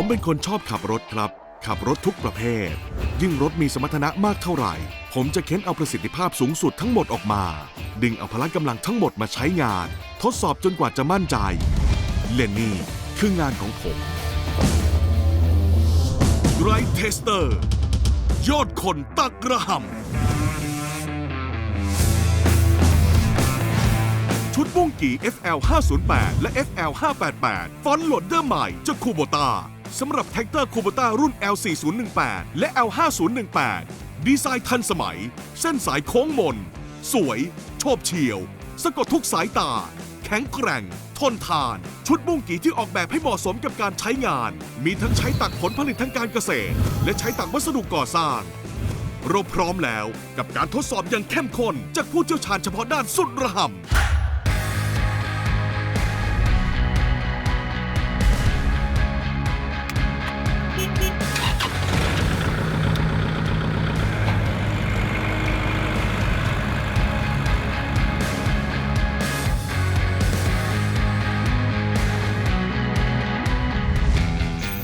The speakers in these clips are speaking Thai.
ผมเป็นคนชอบขับรถครับ ขับรถทุกประเภท ยิ่งรถมีสมรรถนะมากเท่าไหร่ ผมจะเค้นเอาประสิทธิภาพสูงสุดทั้งหมดออกมา ดึงเอาพละกำลังทั้งหมดมาใช้งาน ทดสอบจนกว่าจะมั่นใจ เลนนี่คืองานของผมไรเทสเตอร์ยอดคนตักกระหำชุดบุ้งกี่ FL 508และ FL 588ฟอนต์โหลดเดอร์ใหม่จากคูโบตา สำหรับแท็กเตอร์คูโบต้ารุ่น L 4018 และ L 5018 ดีไซน์ทันสมัย เส้นสายโค้งมน สวยโฉบเฉียว สะกดทุกสายตา แข็งแกร่ง ทนทาน ชุดบุ้งกี่ที่ออกแบบให้เหมาะสมกับการใช้งาน มีทั้งใช้ตักผลผลิตทางการเกษตร และใช้ตักวัสดุก่อสร้างเราพร้อมแล้วกับการทดสอบอย่างเข้มข้นจากผู้เชี่ยวชาญเฉพาะด้านสุดระห่ำ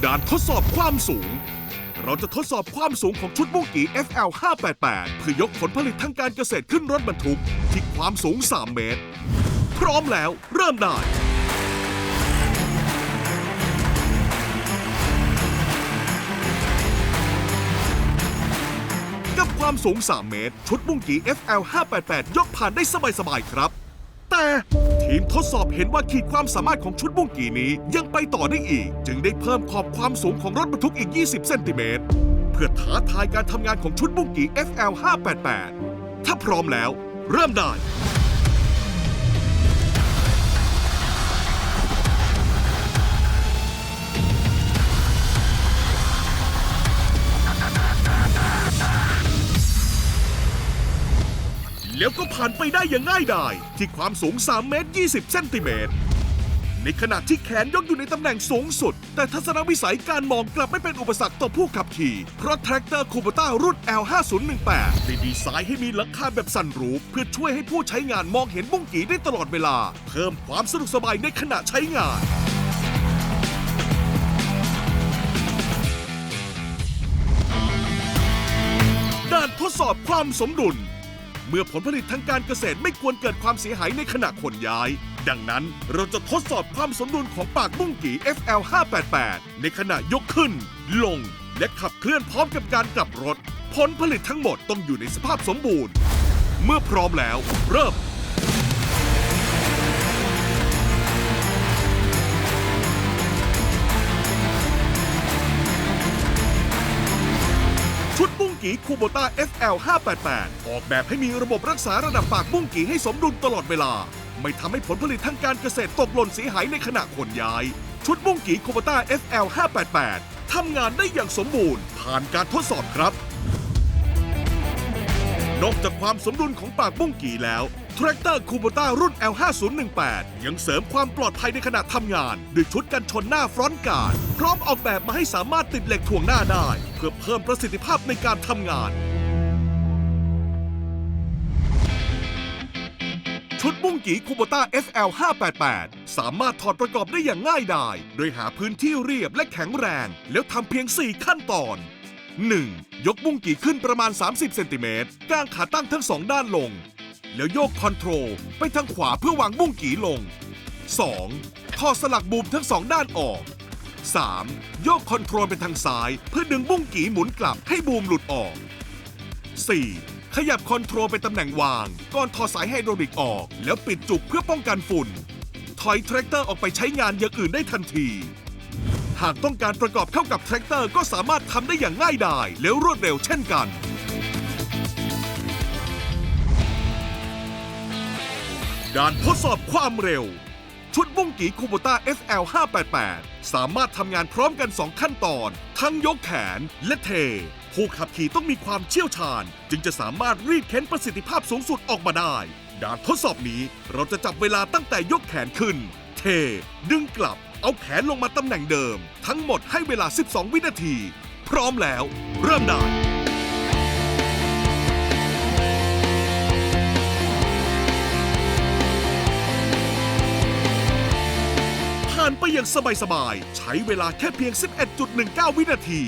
ด่านทดสอบความสูง เราจะทดสอบความสูงของชุดบุ้งกี FL 588เพื่อยกผลผลิตทางการเกษตรขึ้นรถบรรทุก ที่ความสูง 3 เมตร พร้อมแล้วเริ่มได้ กับความสูง 3 เมตร ชุดบุ้งกี FL 588ยกผ่านได้สบายๆครับ ทีมทดสอบเห็นว่าขีดความสามารถของชุดบุ้งกีนี้ยังไปต่อได้อีก จึงได้เพิ่มขอบความสูงของรถบรรทุกอีก 20 เซนติเมตร เพื่อท้าทายการทำงานของชุดบุ้งกี FL 588ถ้าพร้อมแล้ว เริ่มได้ ก็ผ่านไปได้อย่างง่ายดาย ที่ความสูง 3 เมตร 20 เซนติเมตร ในขณะที่แขนยกอยู่ในตำแหน่งสูงสุด แต่ทัศนวิสัยการมองกลับไม่เป็นอุปสรรคต่อผู้ขับขี่ เพราะแทรกเตอร์คูโบต้ารุ่น L5018 ได้ดีไซน์ให้มีหลังคาแบบสันรูป เพื่อช่วยให้ผู้ใช้งานมองเห็นบุ้งกีได้ตลอดเวลา เพิ่มความสะดวกสบายในขณะใช้งานด้านทดสอบความสมดุล เมื่อผลผลิตทางการเกษตรไม่ควรเกิดความเสียหายในขณะขนย้าย ดังนั้นเราจะทดสอบความสมดุลของปากบุ้งกี่ FL 588ในขณะยกขึ้น ลง และขับเคลื่อนพร้อมกับการกลับรถ ผลผลิตทั้งหมดต้องอยู่ในสภาพสมบูรณ์ เมื่อพร้อมแล้ว เริ่ม ชุดบุ้งกีคูโบต้า FL 588ออกแบบให้มีระบบรักษาระดับปากบุ้งกีให้สมดุลตลอดเวลา ไม่ทำให้ผลผลิตทางการเกษตรตกหล่นเสียหายในขณะขนย้าย ชุดบุ้งกีคูโบต้า FL 588ทำงานได้อย่างสมบูรณ์ ผ่านการทดสอบครับ นอกจากความสมดุลของปากบุ้งกี่แล้วแทรกเตอร์คูโบต้ารุ่น L5018 ยังเสริมความปลอดภัยในขณะทำงาน ด้วยชุดกันชนหน้าฟรอนต์การ์ดพร้อมออกแบบมาให้สามารถติดเหล็กถ่วงหน้าได้ เพื่อเพิ่มประสิทธิภาพในการทำงาน ชุดบุ้งกีคูโบต้า FL 588 สามารถถอดประกอบได้อย่างง่ายดาย โดยหาพื้นที่เรียบและแข็งแรง แล้วทำเพียง 4 ขั้นตอน 1. ยกบุ้งกี่ขึ้นประมาณ 30 เซนติเมตรกางขาตั้งทั้งสองด้านลง แล้วโยกคอนโทรลไปทางขวาเพื่อวางบุ้งกี่ลง 2. ถอดสลักบูมทั้งสองด้านออก 3. โยกคอนโทรลไปทางซ้าย เพื่อดึงบุ้งกี่หมุนกลับให้บูมหลุดออก 4. ขยับคอนโทรลไปตำแหน่งวาง ก่อนถอดสายไฮดรอลิกออก แล้วปิดจุกเพื่อป้องกันฝุ่น ถอยแทรกเตอร์ออกไปใช้งานอย่างอื่นได้ทันที หากต้องการประกอบเข้ากับแทรกเตอร์ก็สามารถทำได้อย่างง่ายดายและรวดเร็วเช่นกันการทดสอบความเร็ว ชุดบุ้งกีคูโบต้า FL 588สามารถทำงานพร้อมกัน 2 ขั้นตอน ทั้งยกแขนและเท ผู้ขับขี่ต้องมีความเชี่ยวชาญ จึงจะสามารถรีดเค้นประสิทธิภาพสูงสุดออกมาได้ ด่านทดสอบนี้เราจะจับเวลาตั้งแต่ยกแขนขึ้น เท ดึงกลับ เอาแขนลงมาตำแหน่งเดิม ทั้งหมดให้เวลา 12 วินาที พร้อมแล้ว เริ่มได้ผ่านไปอย่างสบายๆ ใช้เวลาแค่เพียง 11.19 วินาที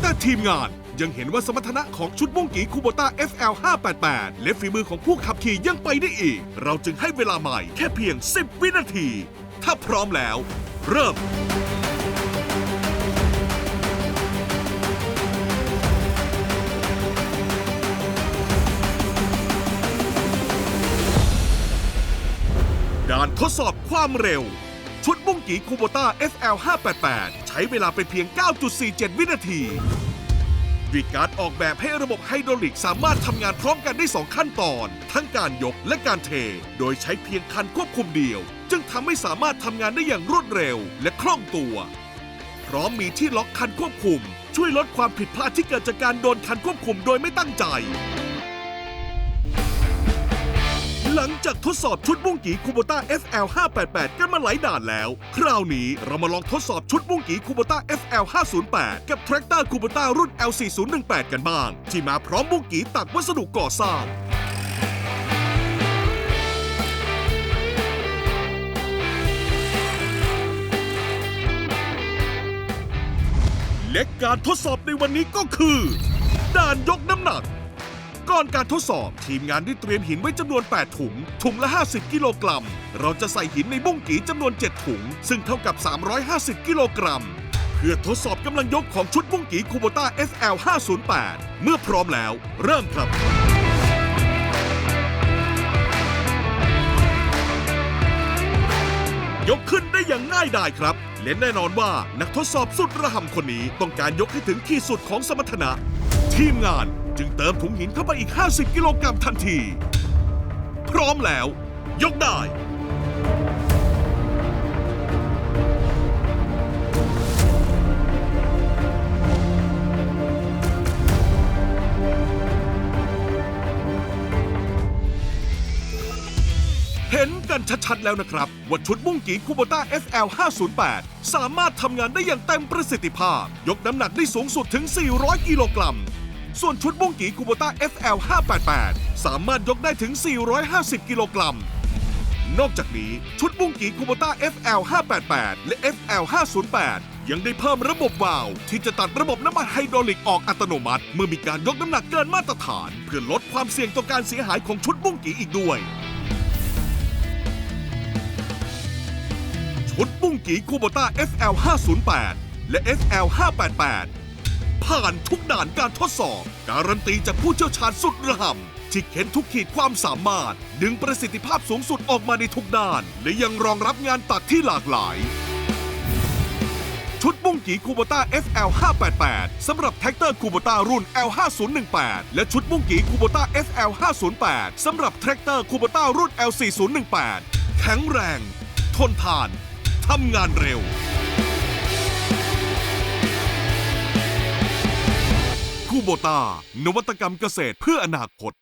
แต่ทีมงานยังเห็นว่าสมรรถนะของชุดบุ้งกีคูโบต้า FL 588และฝีมือของผู้ขับขี่ยังไปได้อีก เราจึงให้เวลาใหม่แค่เพียง 10 วินาที ถ้าพร้อมแล้ว เริ่ม ด่านทดสอบความเร็ว ชุดบุ้งกีคูโบต้า FL 588 ใช้เวลาไปเพียง 9.47 วินาที ด้วยการออกแบบให้ระบบไฮดรอลิกสามารถทำงานพร้อมกันได้ 2 ขั้นตอน ทั้งการยกและการเท โดยใช้เพียงคันควบคุมเดียว จึงทำให้สามารถทำงานได้อย่างรวดเร็วและคล่องตัว พร้อมมีที่ล็อกคันควบคุม ช่วยลดความผิดพลาดที่เกิดจากการโดนคันควบคุมโดยไม่ตั้งใจ หลังจากทดสอบชุดบุ้งกีคูโบต้า FL 588 กันมาหลายด่านแล้ว คราวนี้เรามาลองทดสอบชุดบุ้งกีคูโบต้า FL 508 กับ t r a c t o r คูโบต้ารุ่น LC 018กันบ้าง ที่มาพร้อมบุ้งกีตักวัสดุก่อสร้างและการทดสอบในวันนี้ก็คือ ด่านยกน้ำหนัก ก่อนการทดสอบ ทีมงานได้เตรียมหินไว้จำนวน 8 ถุง ถุงละ 50 กิโลกรัม เราจะใส่หินในบุ้งกีจำนวน 7 ถุง ซึ่งเท่ากับ 350 กิโลกรัม เพื่อทดสอบกำลังยกของชุดบุ้งกีคูโบต้า FL 508 เมื่อพร้อมแล้ว เริ่มครับยกขึ้นได้อย่างง่ายดายครับ และแน่นอนว่านักทดสอบสุดระห่ำคนนี้ ต้องการยกให้ถึงที่สุดของสมรรถนะ ทีมงานจึงเติมถุงหินเข้าไปอีก 50 กิโลกรัมทันที พร้อมแล้ว ยกได้ เห็นกันชัดๆแล้วนะครับ ว่าชุดบุ้งกีคูโบต้า FL 508 สามารถทำงานได้อย่างเต็มประสิทธิภาพ ยกน้ำหนักได้สูงสุดถึง 400 กิโลกรัม ส่วนชุดบุ้งกีคูโบต้า FL 588 สามารถยกได้ถึง 450 กิโลกรัม นอกจากนี้ชุดบุ้งกีคูโบต้า FL 588 และ FL 508 ยังได้เพิ่มระบบวาล์วที่จะตัดระบบน้ำมันไฮดรอลิกออกอัตโนมัติ เมื่อมีการยกน้ำหนักเกินมาตรฐาน เพื่อลดความเสี่ยงต่อการเสียหายของชุดบุ้งกีอีกด้วยชุดบุ้งกีคูโบต้า FL 508 และ FL 588 ผ่านทุกด่านการทดสอบ การันตีจากผู้เชี่ยวชาญสุดระห่ำที่เข็นทุกขีดความสามารถ ดึงประสิทธิภาพสูงสุดออกมาในทุกด้าน และยังรองรับงานตัดที่หลากหลาย ชุดบุ้งกีคูโบต้า FL 588 สำหรับแท็กเตอร์คูโบต้ารุ่น L 5018 และชุดบุ้งกีคูโบต้า FL 508 สำหรับแท็กเตอร์คูโบต้ารุ่น L 4018 แข็งแรง ทนทานทำงานเร็ว คูโบตา นวัตกรรมเกษตรเพื่ออนาคต